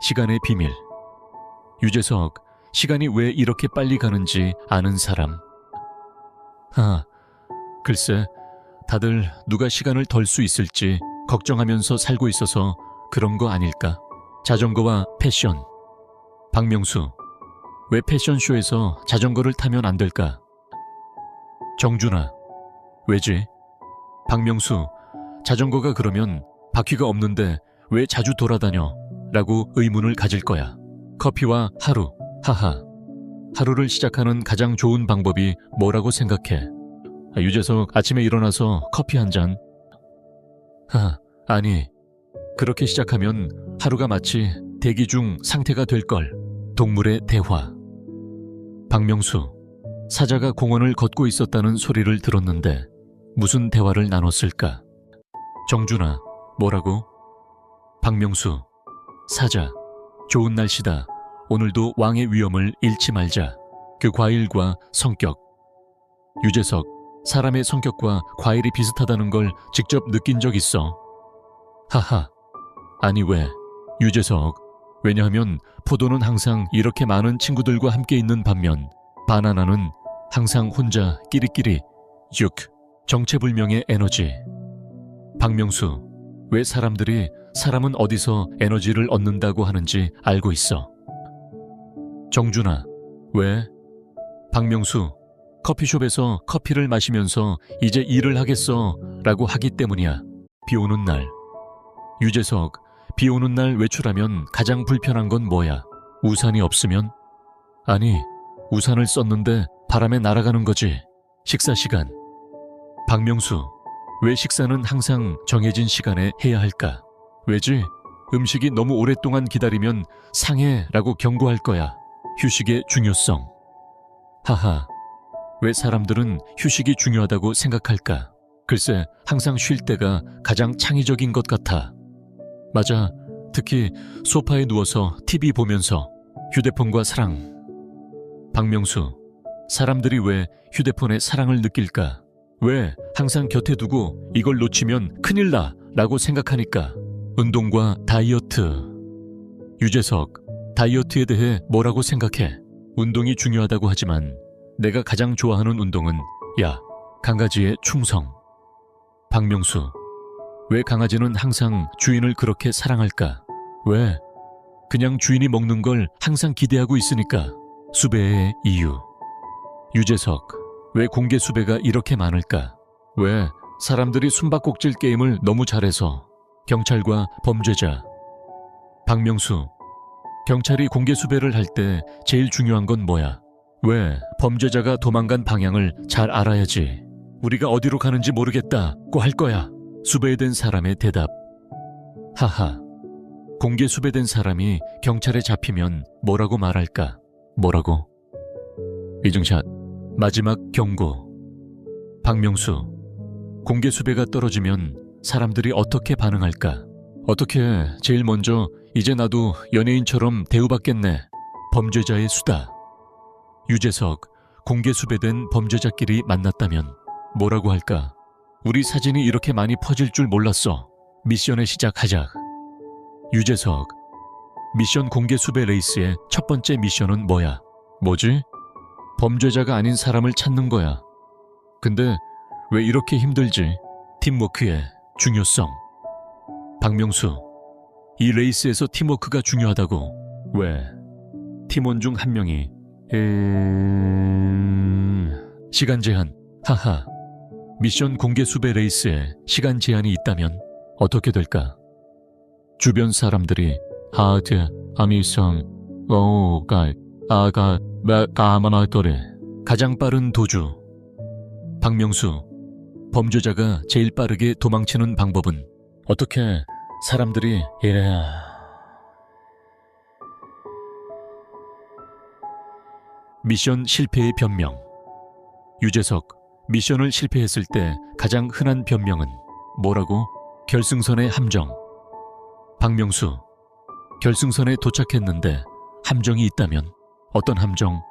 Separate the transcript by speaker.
Speaker 1: 시간의 비밀. 유재석, 시간이 왜 이렇게 빨리 가는지 아는 사람. 아, 글쎄, 다들 누가 시간을 덜 수 있을지 걱정하면서 살고 있어서 그런 거 아닐까. 자전거와 패션. 박명수, 왜 패션쇼에서 자전거를 타면 안 될까? 정준아, 왜지? 박명수, 자전거가 그러면 바퀴가 없는데 왜 자주 돌아다녀? 라고 의문을 가질 거야. 커피와 하루, 하하. 하루를 시작하는 가장 좋은 방법이 뭐라고 생각해? 아, 유재석 아침에 일어나서 커피 한 잔. 하, 아니. 그렇게 시작하면 하루가 마치 대기 중 상태가 될 걸. 동물의 대화. 박명수. 사자가 공원을 걷고 있었다는 소리를 들었는데 무슨 대화를 나눴을까? 정준아, 뭐라고? 박명수. 사자. 좋은 날씨다. 오늘도 왕의 위엄을 잃지 말자. 그 과일과 성격. 유재석. 사람의 성격과 과일이 비슷하다는 걸 직접 느낀 적 있어. 하하. 아니 왜? 유재석. 왜냐하면 포도는 항상 이렇게 많은 친구들과 함께 있는 반면 바나나는 항상 혼자 끼리끼리 육 정체불명의 에너지. 박명수. 왜 사람들이 사람은 어디서 에너지를 얻는다고 하는지 알고 있어. 정준아. 왜? 박명수. 커피숍에서 커피를 마시면서 이제 일을 하겠어 라고 하기 때문이야. 비 오는 날. 유재석, 비 오는 날 외출하면 가장 불편한 건 뭐야? 우산이 없으면? 아니, 우산을 썼는데 바람에 날아가는 거지. 식사 시간. 박명수, 왜 식사는 항상 정해진 시간에 해야 할까? 왜지? 음식이 너무 오랫동안 기다리면 상해 라고 경고할 거야. 휴식의 중요성. 하하. 왜 사람들은 휴식이 중요하다고 생각할까? 글쎄, 항상 쉴 때가 가장 창의적인 것 같아. 맞아. 특히 소파에 누워서 TV 보면서 휴대폰과 사랑. 박명수, 사람들이 왜 휴대폰에 사랑을 느낄까? 왜 항상 곁에 두고 이걸 놓치면 큰일 나 라고 생각하니까. 운동과 다이어트. 유재석, 다이어트에 대해 뭐라고 생각해? 운동이 중요하다고 하지만 내가 가장 좋아하는 운동은 야, 강아지의 충성. 박명수, 왜 강아지는 항상 주인을 그렇게 사랑할까? 왜? 그냥 주인이 먹는 걸 항상 기대하고 있으니까. 수배의 이유. 유재석, 왜 공개 수배가 이렇게 많을까? 왜 사람들이 숨바꼭질 게임을 너무 잘해서 경찰과 범죄자. 박명수, 경찰이 공개 수배를 할 때 제일 중요한 건 뭐야? 왜 범죄자가 도망간 방향을 잘 알아야지. 우리가 어디로 가는지 모르겠다고 할 거야. 수배된 사람의 대답. 하하. 공개 수배된 사람이 경찰에 잡히면 뭐라고 말할까? 뭐라고? 이중샷. 마지막 경고. 박명수. 공개 수배가 떨어지면 사람들이 어떻게 반응할까? 어떻게 제일 먼저 이제 나도 연예인처럼 대우받겠네. 범죄자의 수다. 유재석, 공개 수배된 범죄자끼리 만났다면 뭐라고 할까? 우리 사진이 이렇게 많이 퍼질 줄 몰랐어. 미션의 시작하자. 유재석, 미션 공개 수배 레이스의 첫 번째 미션은 뭐야? 뭐지? 범죄자가 아닌 사람을 찾는 거야. 근데 왜 이렇게 힘들지? 팀워크의 중요성. 박명수, 이 레이스에서 팀워크가 중요하다고. 왜? 팀원 중 한 명이 음... 시간 제한. 하하. 미션 공개 수배 레이스에 시간 제한이 있다면 어떻게 될까? 주변 사람들이 하드, 아미성, 오가, 아가, 가마나토레 가장 빠른 도주. 박명수, 범죄자가 제일 빠르게 도망치는 방법은 어떻게 사람들이 이래야 미션 실패의 변명. 유재석, 미션을 실패했을 때 가장 흔한 변명은 뭐라고? 결승선의 함정. 박명수, 결승선에 도착했는데 함정이 있다면 어떤 함정?